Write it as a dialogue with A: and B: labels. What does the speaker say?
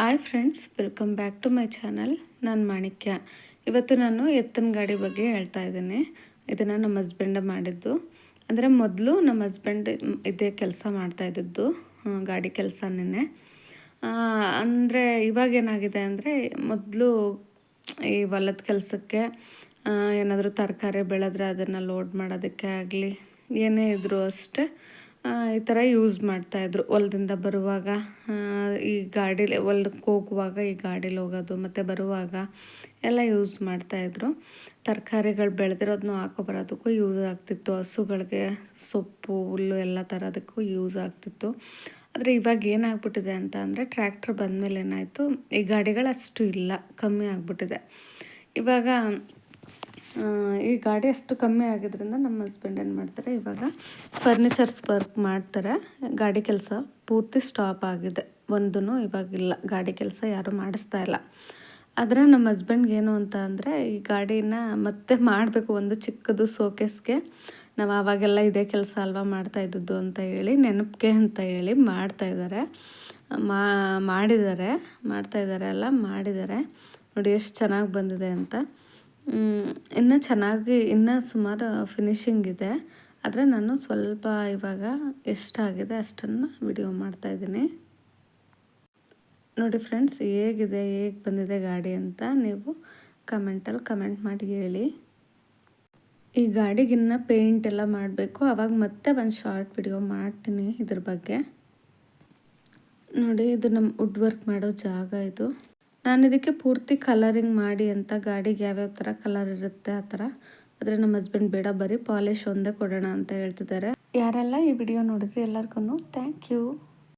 A: Hi friends welcome back to my channel ನಾನು ಮಾಣಿಕ್ಯ. ಇವತ್ತು ನಾನು ಎತ್ತಿನ ಗಾಡಿ ಬಗ್ಗೆ ಹೇಳ್ತಾ ಇದ್ದೀನಿ. ಇದನ್ನು ನಮ್ಮ ಹಸ್ಬೆಂಡ್ ಮಾಡಿದ್ದು. ಅಂದರೆ ಮೊದಲು ನಮ್ಮ ಹಸ್ಬೆಂಡ್ ಇದೇ ಕೆಲಸ ಮಾಡ್ತಾ ಇದ್ದದ್ದು ಗಾಡಿ ಕೆಲಸನೇ ಅಂದರೆ ಇವಾಗ ಏನಾಗಿದೆ ಅಂದರೆ ಮೊದಲು ಈ ಹೊಲದ ಕೆಲಸಕ್ಕೆ ಏನಾದರೂ ತರಕಾರಿ ಬೆಳೆದ್ರೆ ಅದನ್ನು ಲೋಡ್ ಮಾಡೋದಕ್ಕೆ ಆಗಲಿ, ಏನೇ ಇದ್ರೂ ಅಷ್ಟೇ. ಈ ಥರ ಯೂಸ್ ಮಾಡ್ತಾಯಿದ್ರು ಹೊಲದಿಂದ ಬರುವಾಗ ಈ ಗಾಡೀಲಿ ಹೊಲಕ್ಕೆ ಹೋಗುವಾಗ, ಈ ಗಾಡೀಲಿ ಹೋಗೋದು, ಮತ್ತು ಬರುವಾಗ ಎಲ್ಲ ಯೂಸ್ ಮಾಡ್ತಾಯಿದ್ರು ತರಕಾರಿಗಳು ಬೆಳೆದಿರೋದನ್ನು ಹಾಕೋ ಬರೋದಕ್ಕೂ ಯೂಸ್ ಆಗ್ತಿತ್ತು. ಹಸುಗಳಿಗೆ ಸೊಪ್ಪು, ಹುಲ್ಲು ಎಲ್ಲ ಥರದಕ್ಕೂ ಯೂಸ್ ಆಗ್ತಿತ್ತು. ಆದರೆ ಇವಾಗ ಏನಾಗ್ಬಿಟ್ಟಿದೆ ಅಂತ ಅಂದರೆ ಟ್ರ್ಯಾಕ್ಟ್ರ್ ಬಂದಮೇಲೆ ಏನಾಯಿತು ಈ ಗಾಡಿಗಳು ಅಷ್ಟು ಇಲ್ಲ, ಕಮ್ಮಿ ಆಗಿಬಿಟ್ಟಿದೆ. ಇವಾಗ ಈ ಗಾಡಿ ಅಷ್ಟು ಕಮ್ಮಿ ಆಗಿದ್ರಿಂದ ನಮ್ಮ ಹಸ್ಬೆಂಡ್ ಏನು ಮಾಡ್ತಾರೆ, ಇವಾಗ ಫರ್ನಿಚರ್ಸ್ ವರ್ಕ್ ಮಾಡ್ತಾರೆ. ಗಾಡಿ ಕೆಲಸ ಪೂರ್ತಿ ಸ್ಟಾಪ್ ಆಗಿದೆ. ಒಂದೂ ಇವಾಗಿಲ್ಲ ಗಾಡಿ ಕೆಲಸ ಯಾರೂ ಮಾಡಿಸ್ತಾ ಇಲ್ಲ. ಆದರೆ ನಮ್ಮ ಹಸ್ಬೆಂಡ್ಗೆ ಏನು ಅಂತ ಅಂದರೆ, ಈ ಗಾಡಿನ ಮತ್ತೆ ಮಾಡಬೇಕು ಒಂದು ಚಿಕ್ಕದು ಸೋಕೇಸ್ಗೆ ನಾವು ಆವಾಗೆಲ್ಲ ಇದೇ ಕೆಲಸ ಅಲ್ವಾ ಮಾಡ್ತಾ ಇದ್ದದ್ದು ಅಂತ ಹೇಳಿ, ನೆನಪಿಗೆ ಅಂತ ಹೇಳಿ ಮಾಡ್ತಾ ಇದ್ದಾರೆ. ಮಾ, ಮಾಡಿದ್ದಾರೆ. ಮಾಡ್ತಾ ಇದ್ದಾರೆ ಅಲ್ಲ, ಮಾಡಿದ್ದಾರೆ. ನೋಡಿ, ಎಷ್ಟು ಚೆನ್ನಾಗಿ ಬಂದಿದೆ ಅಂತ. ಇನ್ನು ಚೆನ್ನಾಗಿ, ಇನ್ನು ಸುಮಾರು ಫಿನಿಶಿಂಗ್ ಇದೆ. ಆದರೆ ನಾನು ಸ್ವಲ್ಪ ಇವಾಗ ಎಷ್ಟಾಗಿದೆ ಅಷ್ಟನ್ನು ವಿಡಿಯೋ ಮಾಡ್ತಾಯಿದ್ದೀನಿ ನೋಡಿ ಫ್ರೆಂಡ್ಸ್ ಹೇಗಿದೆ, ಹೇಗೆ ಬಂದಿದೆ ಗಾಡಿ ಅಂತ ನೀವು ಕಮೆಂಟಲ್ಲಿ ಕಮೆಂಟ್ ಮಾಡಿ ಹೇಳಿ. ಈ ಗಾಡಿಗಿನ್ನ ಪೇಂಟ್ ಎಲ್ಲ ಮಾಡಬೇಕು. ಅವಾಗ ಮತ್ತೆ ಒಂದು ಶಾರ್ಟ್ ವಿಡಿಯೋ ಮಾಡ್ತೀನಿ ಇದ್ರ ಬಗ್ಗೆ. ನೋಡಿ ಇದು ನಮ್ಮ ವುಡ್ ವರ್ಕ್ ಮಾಡೋ ಜಾಗ ಇದು. ನಾನು ಇದಕ್ಕೆ ಪೂರ್ತಿ ಕಲರಿಂಗ್ ಮಾಡಿ ಅಂತ ಗಾಡಿಗೆ ಯಾವ್ಯಾವ ಥರ ಕಲರ್ ಇರುತ್ತೆ ಆ ಥರ ಆದರೆ ನಮ್ಮ ಹಸ್ಬೆಂಡ್ ಬೇಡ, ಬರೀ ಪಾಲಿಶ್ ಒಂದೇ ಕೊಡೋಣ ಅಂತ ಹೇಳ್ತಿದ್ದಾರೆ. ಯಾರೆಲ್ಲ ಈ ವಿಡಿಯೋ ನೋಡಿದ್ರಿ ಎಲ್ಲರಿಗೂ ಥ್ಯಾಂಕ್ ಯು